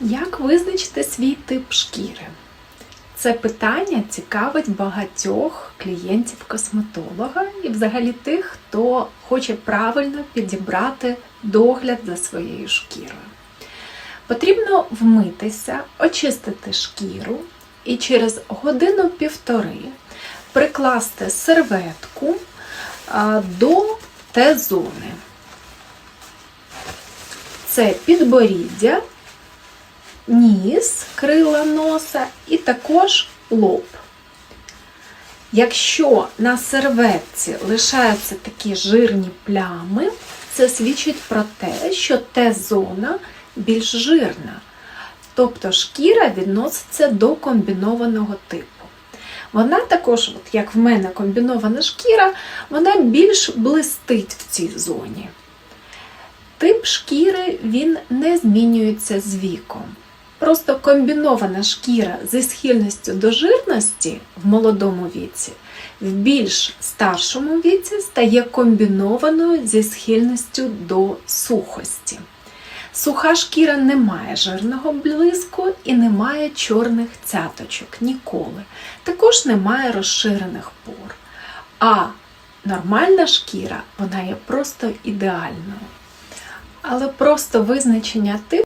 Як визначити свій тип шкіри? Це питання цікавить багатьох клієнтів косметолога і взагалі тих, хто хоче правильно підібрати догляд за своєю шкірою. Потрібно вмитися, очистити шкіру і через годину-півтори прикласти серветку до Т-зони. Це підборіддя, ніс, крила носа і також лоб. Якщо на серветці лишаються такі жирні плями, це свідчить про те, що Т-зона більш жирна. Тобто шкіра відноситься до комбінованого типу. Вона також, от як в мене комбінована шкіра, вона більш блистить в цій зоні. Тип шкіри він не змінюється з віком. Просто комбінована шкіра зі схильністю до жирності в молодому віці, в більш старшому віці стає комбінованою зі схильністю до сухості. Суха шкіра не має жирного блиску і не має чорних цяточок ніколи. Також не має розширених пор. А нормальна шкіра вона є просто ідеальною. Але просто визначення типу